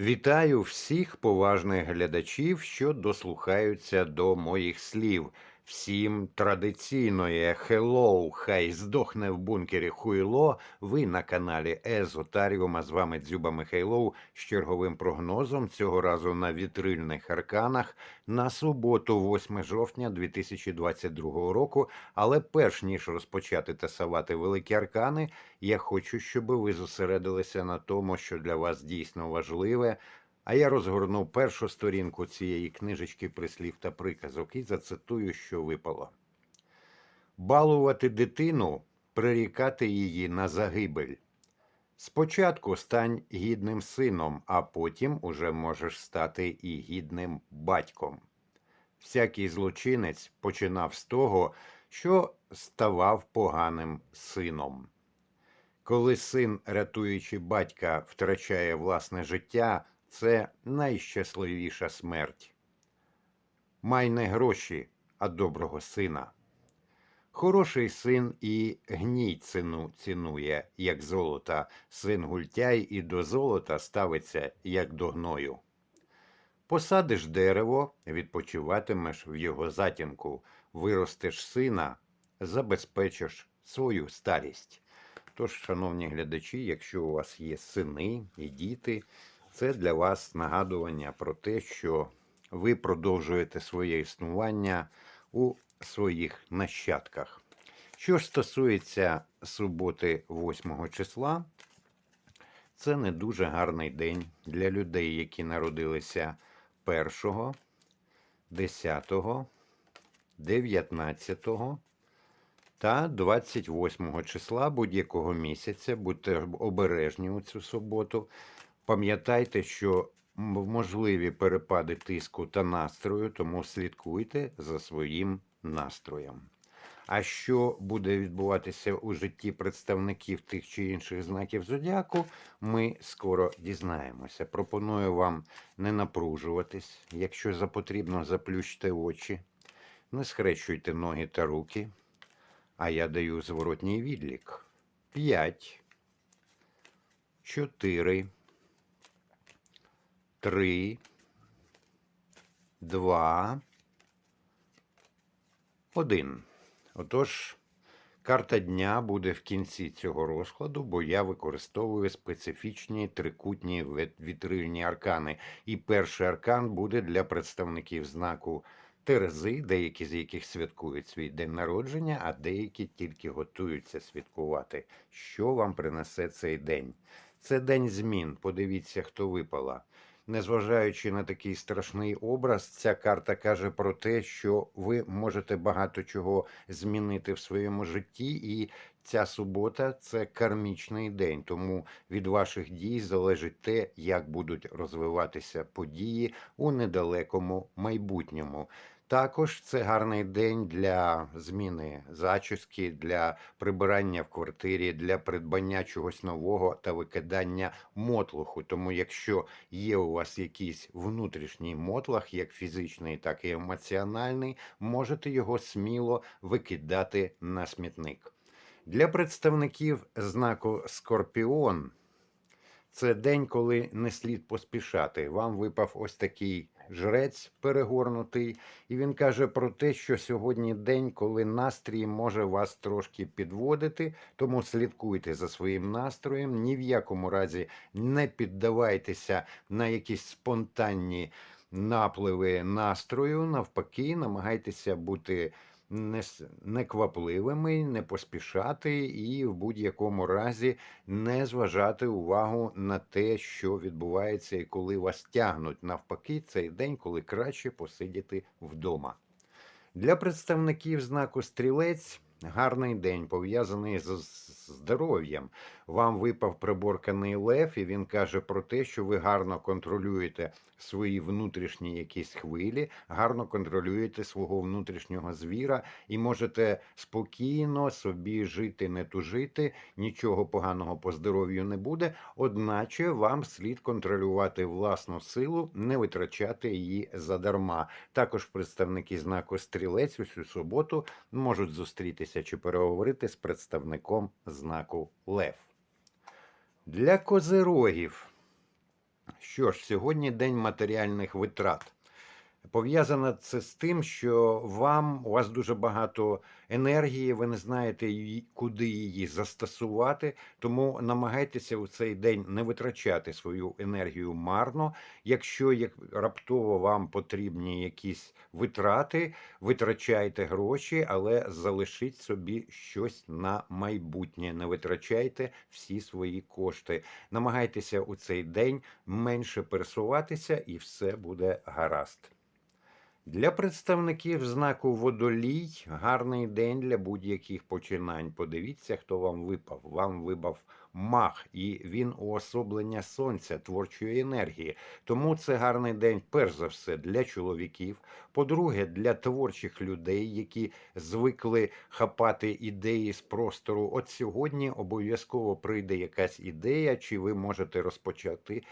Вітаю всіх поважних глядачів, що дослухаються до моїх слів. Всім традиційної хеллоу, хай здохне в бункері хуйло. Ви на каналі Езотаріума. З вами Дзюба Михайлов з черговим прогнозом цього разу на вітрильних арканах на суботу, 8 жовтня 2022 року. Але перш ніж розпочати тасувати великі аркани, я хочу, щоб ви зосередилися на тому, що для вас дійсно важливе. А я розгорнув першу сторінку цієї книжечки прислів та приказок і зацитую, що випало. Балувати дитину, прирікати її на загибель. Спочатку стань гідним сином, а потім уже можеш стати і гідним батьком. Всякий злочинець починав з того, що ставав поганим сином. Коли син, рятуючи батька, втрачає власне життя, це найщасливіша смерть. Май не гроші, а доброго сина. Хороший син і гній ціну цінує, як золота, син гультяй і до золота ставиться, як до гною. Посадиш дерево, відпочиватимеш в його затінку, виростеш сина, забезпечиш свою старість. Тож, шановні глядачі, якщо у вас є сини і діти, це для вас нагадування про те, що ви продовжуєте своє існування у своїх нащадках. Що ж стосується суботи 8 числа, це не дуже гарний день для людей, які народилися 1, 10, 19 та 28 числа будь-якого місяця. Будьте обережні у цю суботу. Пам'ятайте, що можливі перепади тиску та настрою, тому слідкуйте за своїм настроєм. А що буде відбуватися у житті представників тих чи інших знаків зодіаку, ми скоро дізнаємося. Пропоную вам не напружуватись. Якщо за потрібно, заплющте очі, не схрещуйте ноги та руки. А я даю зворотній відлік. П'ять, чотири, три, два, один. Отож, карта дня буде в кінці цього розкладу, бо я використовую специфічні трикутні вітрильні аркани. І перший аркан буде для представників знаку Терези, деякі з яких святкують свій день народження, а деякі тільки готуються святкувати. Що вам принесе цей день? Це день змін. Подивіться, хто випала. Незважаючи на такий страшний образ, ця карта каже про те, що ви можете багато чого змінити в своєму житті, і ця субота це кармічний день. Тому від ваших дій залежить те, як будуть розвиватися події у недалекому майбутньому. Також це гарний день для зміни зачіски, для прибирання в квартирі, для придбання чогось нового та викидання мотлуху. Тому, якщо є у вас якийсь внутрішній мотлах, як фізичний, так і емоціональний, можете його сміло викидати на смітник. Для представників знаку Скорпіон це день, коли не слід поспішати. Вам випав ось такий жрець перегорнутий, і він каже про те, що сьогодні день, коли настрій може вас трошки підводити, тому слідкуйте за своїм настроєм, ні в якому разі не піддавайтеся на якісь спонтанні напливи настрою. Навпаки, намагайтеся бути не, неквапливими, не поспішати і в будь-якому разі не зважати увагу на те, що відбувається, і коли вас тягнуть навпаки, цей день, коли краще посидіти вдома. Для представників знаку стрілець гарний день пов'язаний з здоров'ям. Вам випав приборканий лев, і він каже про те, що ви гарно контролюєте свої внутрішні якісь хвилі, гарно контролюєте свого внутрішнього звіра і можете спокійно собі жити, не тужити, нічого поганого по здоров'ю не буде. Одначе вам слід контролювати власну силу, не витрачати її задарма. Також представники знаку стрілець у цю суботу можуть зустрітися чи переговорити з представником знаку Лев. Для козирогів Що ж, сьогодні день матеріальних витрат. Пов'язано це з тим, що вам у вас дуже багато енергії, ви не знаєте, куди її застосувати. Тому намагайтеся у цей день не витрачати свою енергію марно. Якщо як раптово вам потрібні якісь витрати, витрачайте гроші, але залишіть собі щось на майбутнє. Не витрачайте всі свої кошти. Намагайтеся у цей день менше пересуватися, і все буде гаразд. Для представників знаку водолій гарний день для будь-яких починань. Подивіться, хто вам випав. Вам випав мах, і він уособлення сонця, творчої енергії. Тому це гарний день, перш за все, для чоловіків. По-друге, для творчих людей, які звикли хапати ідеї з простору. От сьогодні обов'язково прийде якась ідея, чи ви можете розпочати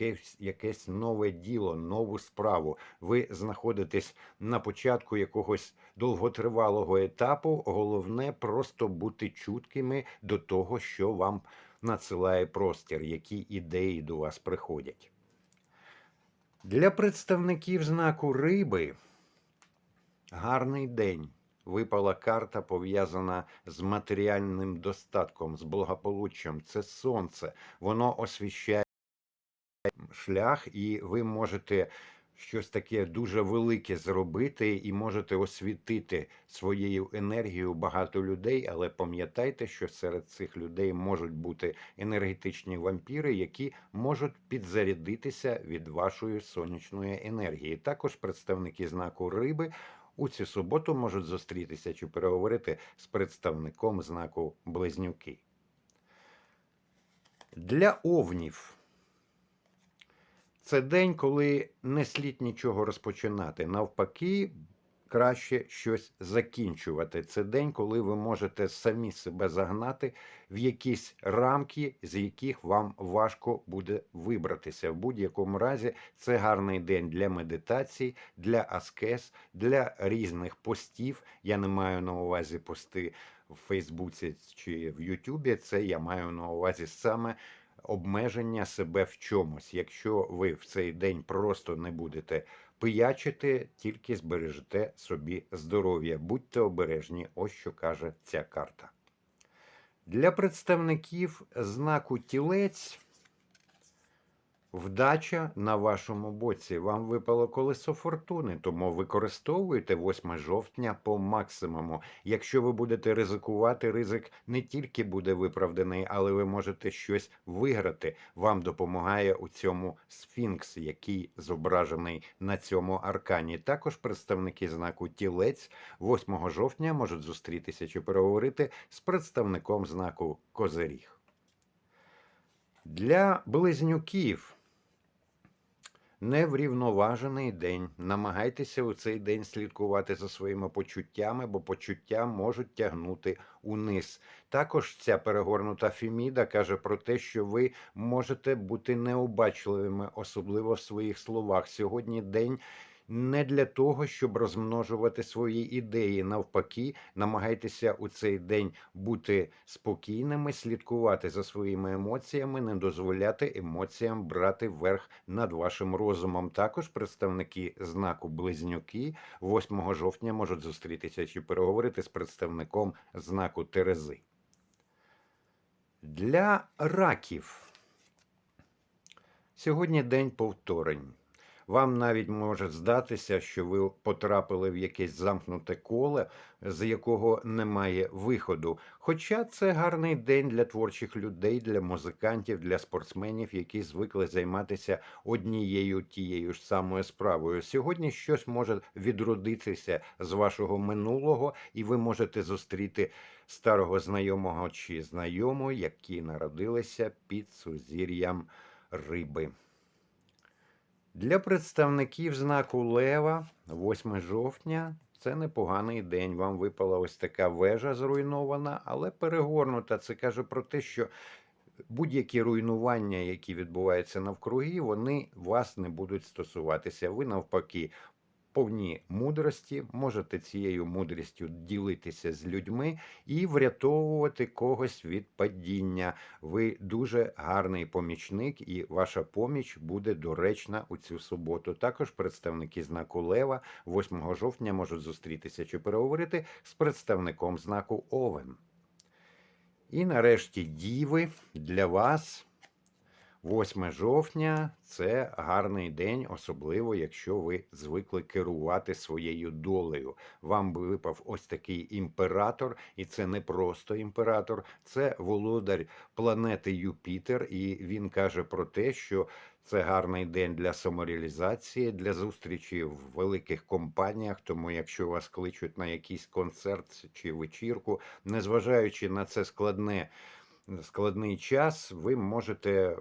якесь, якесь нове діло, нову справу. Ви знаходитесь на початку якогось довготривалого етапу. Головне просто бути чуткими до того, що вам надсилає простір, які ідеї до вас приходять. Для представників знаку риби гарний день. Випала карта, пов'язана з матеріальним достатком, з благополуччям. Це сонце. Воно освіщає шлях, і ви можете щось таке дуже велике зробити і можете освітити своєю енергією багато людей. Але пам'ятайте, що серед цих людей можуть бути енергетичні вампіри, які можуть підзарядитися від вашої сонячної енергії. Також представники знаку риби. У цю суботу можуть зустрітися чи переговорити з представником знаку Близнюки. Для овнів це день, коли не слід нічого розпочинати. Навпаки, краще щось закінчувати. Це день, коли ви можете самі себе загнати в якісь рамки, з яких вам важко буде вибратися. В будь-якому разі це гарний день для медитації, для аскез, для різних постів. Я не маю на увазі пости в Фейсбуці чи в Ютубі. Це я маю на увазі саме обмеження себе в чомусь. Якщо ви в цей день просто не будете пиячити, тільки збережете собі здоров'я. Будьте обережні, ось що каже ця карта. Для представників знаку тілець вдача на вашому боці. Вам випало колесо фортуни, тому використовуйте 8 жовтня по максимуму. Якщо ви будете ризикувати, ризик не тільки буде виправданий, але ви можете щось виграти. Вам допомагає у цьому сфінкс, який зображений на цьому аркані. Також представники знаку тілець 8 жовтня можуть зустрітися чи переговорити з представником знаку Козиріг. Для близнюків неврівноважений день. Намагайтеся у цей день слідкувати за своїми почуттями, бо почуття можуть тягнути униз. Також ця перегорнута Феміда каже про те, що ви можете бути необачливими, особливо в своїх словах. Сьогодні день. Не для того, щоб розмножувати свої ідеї. Навпаки, намагайтеся у цей день бути спокійними, слідкувати за своїми емоціями, не дозволяти емоціям брати верх над вашим розумом. Також представники знаку Близнюки 8 жовтня можуть зустрітися чи переговорити з представником знаку Терези. Для раків сьогодні день повторень. Вам навіть може здатися, що ви потрапили в якесь замкнуте коле, з якого немає виходу. Хоча це гарний день для творчих людей, для музикантів, для спортсменів, які звикли займатися однією тією ж самою справою. Сьогодні щось може відродитися з вашого минулого, і ви можете зустріти старого знайомого чи знайому, які народилися під сузір'ям риби. Для представників знаку Лева 8 жовтня це непоганий день. Вам випала ось така вежа зруйнована, але перегорнута. Це каже про те, що будь-які руйнування, які відбуваються навкруги, вони вас не будуть стосуватися. Ви навпаки повні мудрості, можете цією мудрістю ділитися з людьми і врятовувати когось від падіння. Ви дуже гарний помічник, і ваша поміч буде доречна у цю суботу. Також представники знаку Лева 8 жовтня можуть зустрітися чи переговорити з представником знаку Овен. І нарешті діви для вас. 8 жовтня це гарний день, особливо якщо ви звикли керувати своєю долею. Вам випав ось такий імператор, і це не просто імператор, це володар планети Юпітер. І він каже про те, що це гарний день для самореалізації, для зустрічі в великих компаніях. Тому, якщо вас кличуть на якийсь концерт чи вечірку, незважаючи на це складне. Складний час, ви можете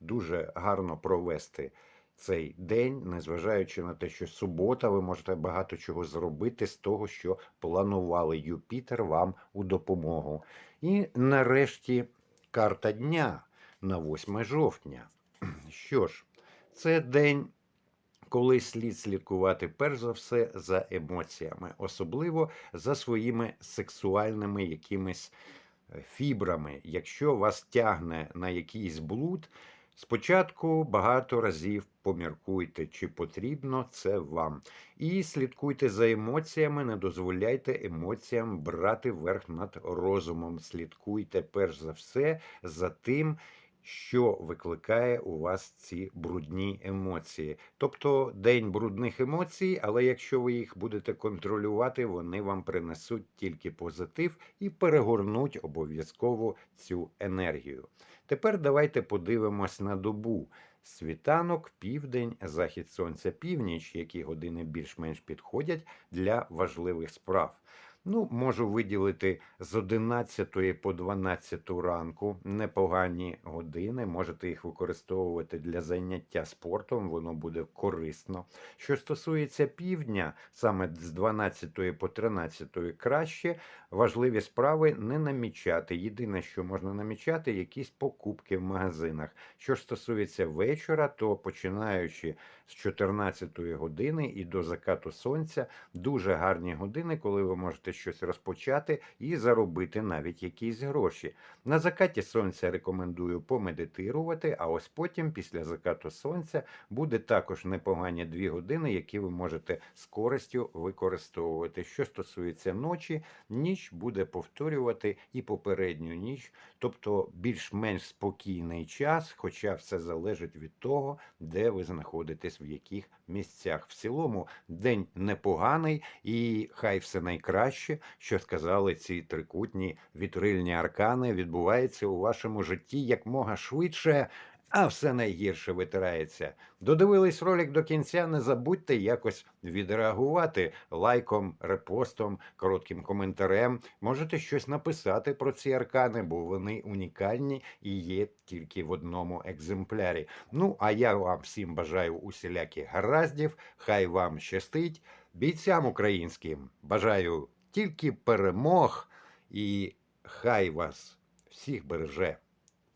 дуже гарно провести цей день, незважаючи на те, що субота, ви можете багато чого зробити з того, що планували Юпітер вам у допомогу. І нарешті карта дня на 8 жовтня. Що ж, це день. Коли слід слідкувати перш за все за емоціями, особливо за своїми сексуальними якимись е, фібрами. Якщо вас тягне на якийсь блуд, Спочатку багато разів поміркуйте, чи потрібно це вам. І слідкуйте за емоціями, не дозволяйте емоціям брати верх над розумом. Слідкуйте перш за все за тим, що викликає у вас ці брудні емоції. Тобто день брудних емоцій, але якщо ви їх будете контролювати, вони вам принесуть тільки позитив і перегорнуть обов'язково цю енергію. Тепер давайте подивимось на добу. Світанок, південь, захід сонця, північ, які години більш-менш підходять для важливих справ. Ну, можу виділити з 11 по 12 ранку непогані години. Можете їх використовувати для заняття спортом, воно буде корисно. Що стосується півдня, саме з 12 по 13 краще важливі справи не намічати. Єдине, що можна намічати, якісь покупки в магазинах. Що стосується вечора, то починаючи з 14 години і до закату сонця, дуже гарні години, коли ви можете щось розпочати і заробити навіть якісь гроші. На закаті сонця рекомендую помедитирувати, а ось потім, після закату сонця, буде також непогані дві години, які ви можете з користю використовувати. Що стосується ночі, ніч буде повторювати і попередню ніч, тобто більш-менш спокійний час, хоча все залежить від того, де ви знаходитесь, в яких місцях. В цілому день непоганий, і хай все найкраще, що сказали ці трикутні вітрильні аркани, відбувається у вашому житті якмога швидше. А все найгірше витирається. Додивились ролик до кінця. Не забудьте якось відреагувати лайком, репостом, коротким коментарем. Можете щось написати про ці аркани, бо вони унікальні і є тільки в одному екземплярі. Ну а я вам всім бажаю усіляких гараздів. Хай вам щастить. Бійцям українським бажаю тільки перемог, і хай вас всіх береже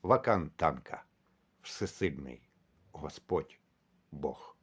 Вакантанка всесильний Господь Бог.